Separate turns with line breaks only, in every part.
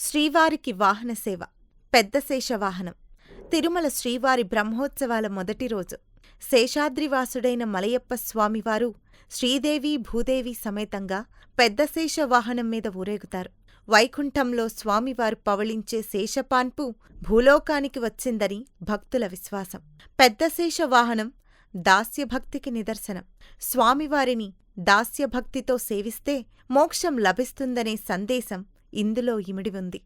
శ్రీవారికి వాహన సేవ పెద్ద శేషవాహనం. తిరుమల శ్రీవారి బ్రహ్మోత్సవాల మొదటి రోజు. శేషాద్రివాసుడైన మలయప్ప స్వామివారు శ్రీదేవి భూదేవి సమేతంగా పెద్ద శేషవాహనం మీద ఊరేగుతారు. వైకుంఠంలో స్వామివారు పవళించే శేషపాన్పు భూలోకానికి వచ్చిందని భక్తుల విశ్వాసం. పెద్ద శేషవాహనం దాస్యభక్తికి నిదర్శనం. స్వామివారిని దాస్యభక్తితో సేవిస్తే మోక్షం లభిస్తుందనే సందేశం ఇందులో ఇమిడి ఉంది.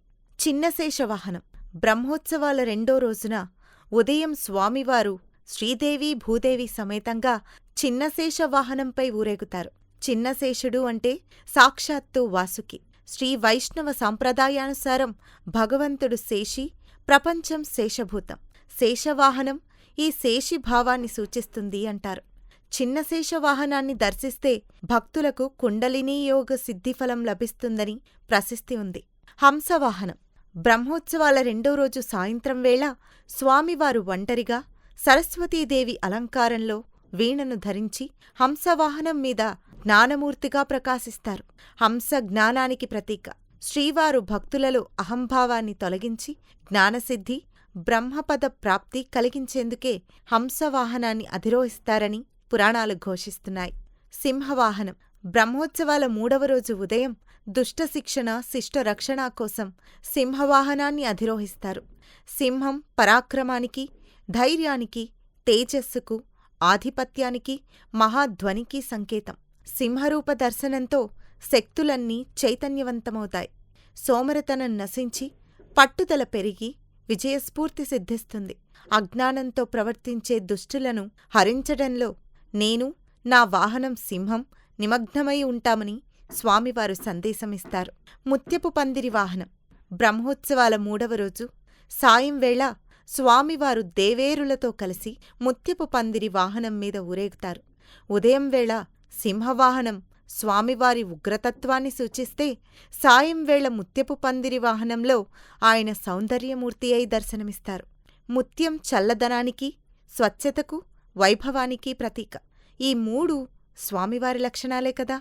చిన్నశేషవాహనం బ్రహ్మోత్సవాల రెండో రోజున ఉదయం స్వామివారు శ్రీదేవి భూదేవి సమేతంగా చిన్నశేషవాహనంపై ఊరేగుతారు. చిన్నశేషుడు అంటే సాక్షాత్తు వాసుకి. శ్రీ వైష్ణవ సాంప్రదాయానుసారం భగవంతుడు శేషి ప్రపంచం శేషభూతం. శేషవాహనం ఈ శేషిభావాన్ని సూచిస్తుంది అంటారు. చిన్నశేషవాహనాన్ని దర్శిస్తే భక్తులకు కుండలినీయోగ సిద్ధిఫలం లభిస్తుందని ప్రశస్తి ఉంది. హంసవాహనం. బ్రహ్మోత్సవాల రెండో రోజు సాయంత్రం వేళ స్వామివారు ఒంటరిగా సరస్వతీదేవి అలంకారంలో వీణను ధరించి హంసవాహనం మీద జ్ఞానమూర్తిగా ప్రకాశిస్తారు. హంస జ్ఞానానికి ప్రతీక. శ్రీవారు భక్తులలో అహంభావాన్ని తొలగించి జ్ఞానసిద్ధి బ్రహ్మపద ప్రాప్తి కలిగించేందుకే హంసవాహనాన్ని అధిరోహిస్తారని పురాణాలు ఘోషిస్తున్నాయి. సింహవాహనం. బ్రహ్మోత్సవాల మూడవ రోజు ఉదయం దుష్టశిక్షణ శిష్టరక్షణ కోసం సింహవాహనాన్ని అధిరోహిస్తారు. సింహం పరాక్రమానికి ధైర్యానికి తేజస్సుకు ఆధిపత్యానికి మహాధ్వనికి సంకేతం. సింహరూప దర్శనంతో శక్తులన్నీ చైతన్యవంతమవుతాయి. సోమరతనం నశించి పట్టుదల పెరిగి విజయస్ఫూర్తి సిద్ధిస్తుంది. అజ్ఞానంతో ప్రవర్తించే దుష్టులను హరించడంలో నేను నా వాహనం సింహం నిమగ్నమై ఉంటామని స్వామివారు సందేశమిస్తారు. ముత్యపు పందిరి వాహనం. బ్రహ్మోత్సవాల మూడవ రోజు సాయం వేళ స్వామివారు దేవేరులతో కలిసి ముత్యపు పందిరి వాహనం మీద ఊరేగుతారు. ఉదయం వేళ సింహవాహనం స్వామివారి ఉగ్రతత్వాన్ని సూచిస్తే సాయం వేళ ముత్యపు పందిరి వాహనంలో ఆయన సౌందర్యమూర్తి అయి దర్శనమిస్తారు. ముత్యం చల్లదనానికి స్వచ్ఛతకు వైభవానికి ప్రతీక. ఈ మూడు స్వామివారి లక్షణాలే కదా.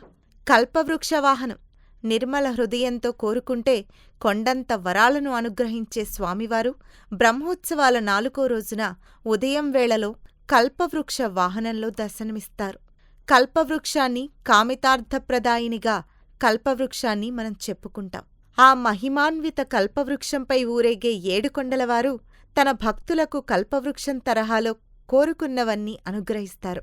కల్పవృక్ష వాహనం నిర్మల హృదయంతో కోరుకుంటే కొండంత వరాలను అనుగ్రహించే స్వామివారు బ్రహ్మోత్సవాల నాలుగో రోజున ఉదయం వేళలో కల్పవృక్ష వాహనంలో దర్శనమిస్తారు. కల్పవృక్షాన్ని కామితార్థప్రదాయినిగా కల్పవృక్షాన్ని మనం చెప్పుకుంటాం. ఆ మహిమాన్విత కల్పవృక్షంపై ఊరేగే ఏడుకొండలవారు తన భక్తులకు కల్పవృక్షం తరహాలో కోరుకున్నవన్నీ అనుగ్రహిస్తారు.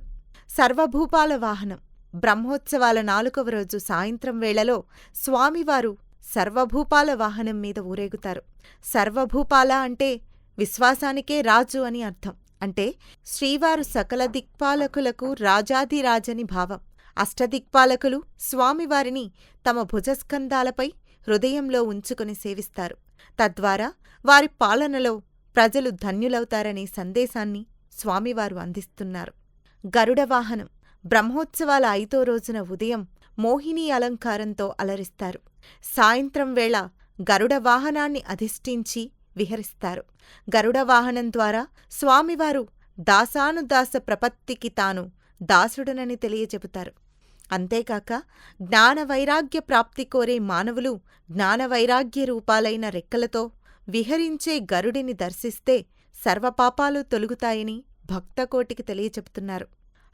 సర్వభూపాల వాహనం. బ్రహ్మోత్సవాల నాలుగవ రోజు సాయంత్రం వేళలో స్వామివారు సర్వభూపాల వాహనం మీద ఊరేగుతారు. సర్వభూపాల అంటే విశ్వాసానికే రాజు అని అర్థం. అంటే శ్రీవారు సకల దిక్పాలకులకు రాజాదిరాజని భావం. అష్టదిక్పాలకులు స్వామివారిని తమ భుజస్కంధాలపై హృదయంలో ఉంచుకుని సేవిస్తారు. తద్వారా వారి పాలనలో ప్రజలు ధన్యులవుతారనే సందేశాన్ని స్వామివారు అందిస్తున్నారు. గరుడవాహనం బ్రహ్మోత్సవాల ఐదో రోజున ఉదయం మోహిని అలంకారంతో అలరిస్తారు. సాయంత్రం వేళ గరుడ వాహనాన్ని అధిష్ఠించి విహరిస్తారు. గరుడ వాహనం ద్వారా స్వామివారు దాసానుదాస ప్రపత్తికి తాను దాసుడనని తెలియజెబుతారు. అంతేకాక జ్ఞానవైరాగ్య ప్రాప్తి కోరే మానవులు జ్ఞానవైరాగ్య రూపాలైన రెక్కలతో విహరించే గరుడిని దర్శిస్తే సర్వపాపాలు తొలుగుతాయని భక్తకోటికి తెలియచెప్తున్నారు.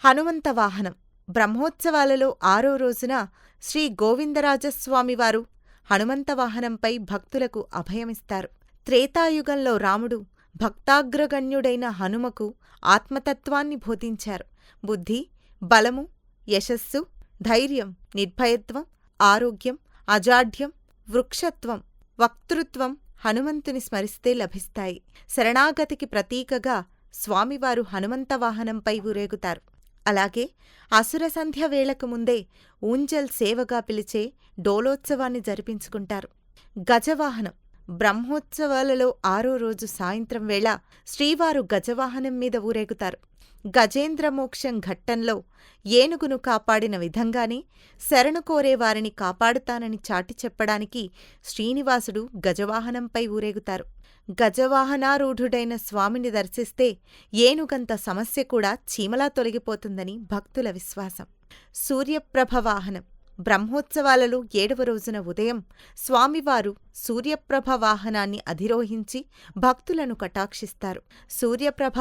హనుమంత వాహనం బ్రహ్మోత్సవాలలో ఆరో రోజున శ్రీ గోవిందరాజస్వామివారు హనుమంత వాహనంపై భక్తులకు అభయమిస్తారు. త్రేతాయుగంలో రాముడు భక్తాగ్రగణ్యుడైన హనుమకు ఆత్మతత్వాన్ని బోధించారు. బుద్ధి బలము యశస్సు ధైర్యం నిర్భయత్వం ఆరోగ్యం అజాఢ్యం వృక్షత్వం వక్తృత్వం హనుమంతుని స్మరిస్తే లభిస్తాయి. శరణాగతికి ప్రతీకగా స్వామివారు హనుమంతవాహనంపై ఊరేగుతారు. అలాగే అసురసంధ్య వేళకు ముందే ఊంజల్ సేవగా పిలిచే డోలోత్సవాన్ని జరిపించుకుంటారు. గజవాహనం. బ్రహ్మోత్సవాలలో ఆరో రోజు సాయంత్రం వేళ శ్రీవారు గజవాహనం మీద ఊరేగుతారు. గజేంద్రమోక్షం ఘట్టంలో ఏనుగును కాపాడిన విధంగానే శరణు కోరేవారిని కాపాడుతానని చాటి చెప్పడానికి శ్రీనివాసుడు గజవాహనంపై ఊరేగుతారు. గజవాహనారూఢుడైన స్వామిని దర్శిస్తే ఏనుగంత సమస్య కూడా చీమలా తొలగిపోతుందని భక్తుల విశ్వాసం. సూర్యప్రభ వాహనం బ్రహ్మోత్సవాలలో ఏడవ రోజున ఉదయం స్వామివారు సూర్యప్రభ వాహనాన్ని అధిరోహించి భక్తులను కటాక్షిస్తారు. సూర్యప్రభ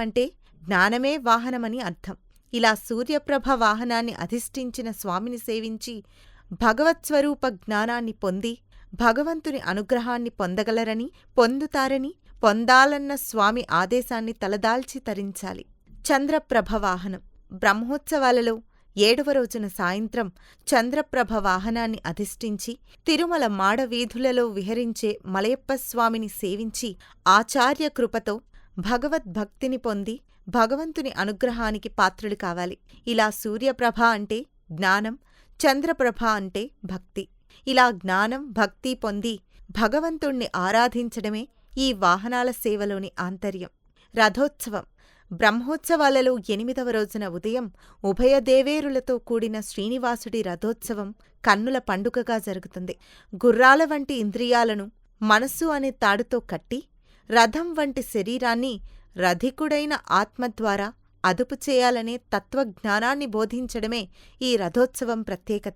అంటే జ్ఞానమే వాహనమని అర్థం. ఇలా సూర్యప్రభ వాహనాన్ని అధిష్ఠించిన స్వామిని సేవించి భగవత్స్వరూప జ్ఞానాన్ని పొంది భగవంతుని అనుగ్రహాన్ని పొందగలరని పొందుతారని పొందాలన్న స్వామి ఆదేశాన్ని తలదాల్చి తరించాలి. చంద్రప్రభ వాహనం. బ్రహ్మోత్సవాలలో ఏడవ రోజున సాయంత్రం చంద్రప్రభ వాహనాన్ని అధిష్ఠించి తిరుమల మాడవీధులలో విహరించే మలయప్ప స్వామిని సేవించి ఆచార్య కృపతో భగవద్భక్తిని పొంది భగవంతుని అనుగ్రహానికి పాత్రులు కావాలి. ఇలా సూర్యప్రభ అంటే జ్ఞానం చంద్రప్రభ అంటే భక్తి. ఇలా జ్ఞానం భక్తి పొంది భగవంతుణ్ణి ఆరాధించడమే ఈ వాహనాల సేవలోని ఆంతర్యం. రథోత్సవం. బ్రహ్మోత్సవాలలో ఎనిమిదవ రోజున ఉదయం ఉభయ దేవేరులతో కూడిన శ్రీనివాసుడి రథోత్సవం కన్నుల పండుగగా జరుగుతుంది. గుర్రాల వంటి ఇంద్రియాలను మనస్సు అనే తాడుతో కట్టి రథం వంటి శరీరాన్ని రధికుడైన ఆత్మ ద్వారా అదుపు చేయాలనే తత్వజ్ఞానాన్ని బోధించడమే ఈ రథోత్సవం ప్రత్యేకత.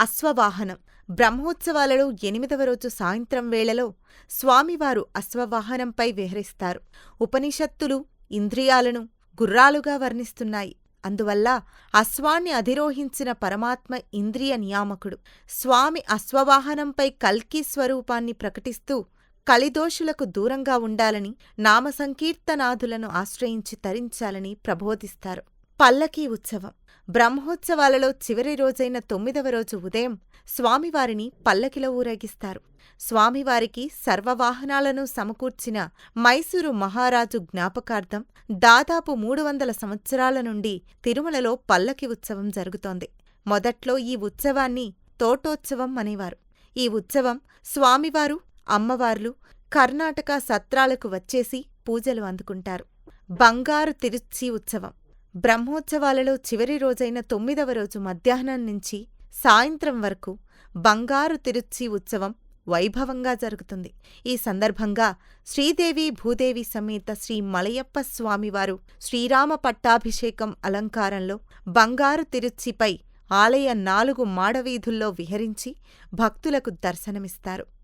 అశ్వవాహనం. బ్రహ్మోత్సవాలలో ఎనిమిదవ రోజు సాయంత్రం వేళలో స్వామివారు అశ్వవాహనంపై విహరిస్తారు. ఉపనిషత్తులు ఇంద్రియాలను గుర్రాలుగా వర్ణిస్తున్నాయి. అందువల్ల అశ్వాన్ని అధిరోహించిన పరమాత్మ ఇంద్రియ నియామకుడు. స్వామి అశ్వవాహనంపై కల్కి స్వరూపాన్ని ప్రకటిస్తూ కలిదోషులకు దూరంగా ఉండాలని నామసంకీర్తనాథులను ఆశ్రయించి తరించాలని ప్రబోధిస్తారు. పల్లకీ ఉత్సవం. బ్రహ్మోత్సవాలలో చివరి రోజైన తొమ్మిదవ రోజు ఉదయం స్వామివారిని పల్లకిలో ఊరేగిస్తారు. స్వామివారికి సర్వవాహనాలను సమకూర్చిన మైసూరు మహారాజు జ్ఞాపకార్థం దాదాపు మూడు వందల సంవత్సరాల నుండి తిరుమలలో పల్లకి ఉత్సవం జరుగుతోంది. మొదట్లో ఈ ఉత్సవాన్ని తోటోత్సవం అనేవారు. ఈ ఉత్సవం స్వామివారు అమ్మవార్లు కర్ణాటక సత్రాలకు వచ్చేసి పూజలు అందుకుంటారు. బంగారు తిరుచ్చి ఉత్సవం. బ్రహ్మోత్సవాలలో చివరి రోజైన తొమ్మిదవ రోజు మధ్యాహ్నం నుంచి సాయంత్రం వరకు బంగారు తిరుచ్చి ఉత్సవం వైభవంగా జరుగుతుంది. ఈ సందర్భంగా శ్రీదేవి భూదేవి సమేత శ్రీ మలయప్ప స్వామివారు శ్రీరామ పట్టాభిషేకం అలంకారంలో బంగారు తిరుచ్చిపై ఆలయ నాలుగు మాడవీధుల్లో విహరించి భక్తులకు దర్శనమిస్తారు.